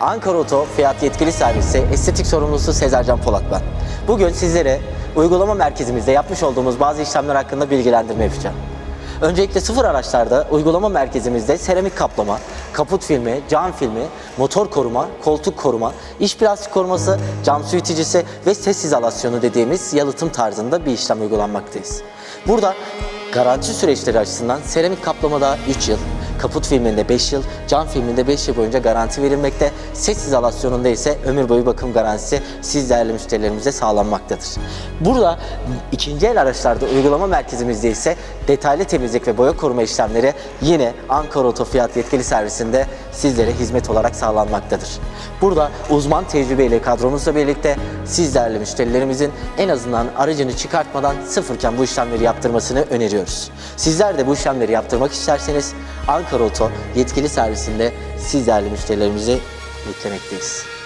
Ankara Oto Fiyat Yetkili Servisi Estetik Sorumlusu Sezercan Polat ben. Bugün sizlere uygulama merkezimizde yapmış olduğumuz bazı işlemler hakkında bilgilendirme yapacağım. Öncelikle sıfır araçlarda uygulama merkezimizde seramik kaplama, kaput filmi, cam filmi, motor koruma, koltuk koruma, iç plastik koruması, cam su iticisi ve ses izolasyonu dediğimiz yalıtım tarzında bir işlem uygulanmaktayız. Burada garanti süreçleri açısından seramik kaplamada 3 yıl, kaput filminde 5 yıl, cam filminde 5 yıl boyunca garanti verilmekte. Ses izolasyonunda ise ömür boyu bakım garantisi siz değerli müşterilerimize sağlanmaktadır. Burada ikinci el araçlarda uygulama merkezimizde ise detaylı temizlik ve boya koruma işlemleri yine Ankara Oto Fiyat Yetkili Servisinde sizlere hizmet olarak sağlanmaktadır. Burada uzman tecrübeli kadromuzla birlikte siz değerli müşterilerimizin en azından aracını çıkartmadan sıfırken bu işlemleri yaptırmasını öneriyoruz. Sizler de bu işlemleri yaptırmak isterseniz Ankara Oto yetkili servisinde siz değerli müşterilerimizi beklemekteyiz.